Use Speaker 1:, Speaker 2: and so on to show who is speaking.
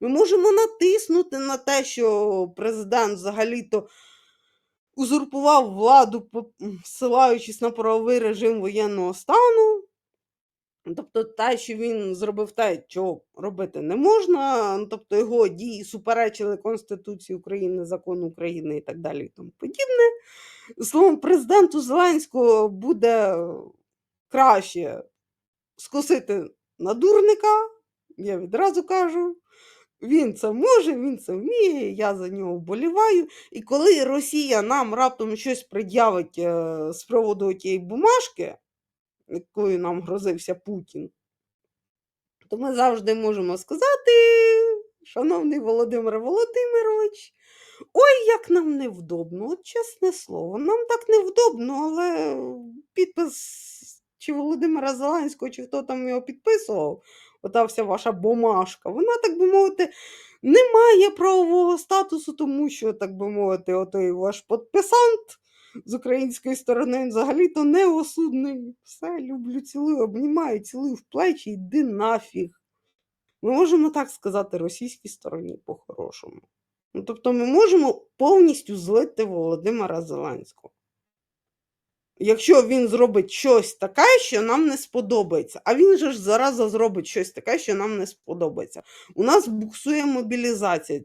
Speaker 1: Ми можемо натиснути на те, що президент взагалі-то узурпував владу, по м, ссилаючись на правовий режим воєнного стану. Тобто те, що він зробив те, чого робити не можна, ну, тобто його дії суперечили Конституції України, Закону України і так далі і тому подібне. Словом, президенту Зеленського буде краще скосити на дурника, я відразу кажу. Він це може, він це вміє, я за нього вболіваю. І коли Росія нам раптом щось пред'явить е, з приводу тієї бумажки, якою нам грозився Путін, то ми завжди можемо сказати, шановний Володимир Володимирович, ой, як нам невдобно, от чесне слово, нам так невдобно, але підпис чи Володимира Зеленського, чи хто там його підписував, ота вся ваша бумажка, вона, так би мовити, не має правового статусу, тому що, так би мовити, отой ваш підписант з української сторони взагалі-то не осудний. Все, люблю, цілую, обнімаю, цілую в плечі, йди нафіг. Ми можемо так сказати російській стороні по-хорошому. Ну, тобто ми можемо повністю злити Володимира Зеленського. Якщо він зробить щось таке, що нам не сподобається, а він же ж зараза зробить щось таке, що нам не сподобається. У нас буксує мобілізація.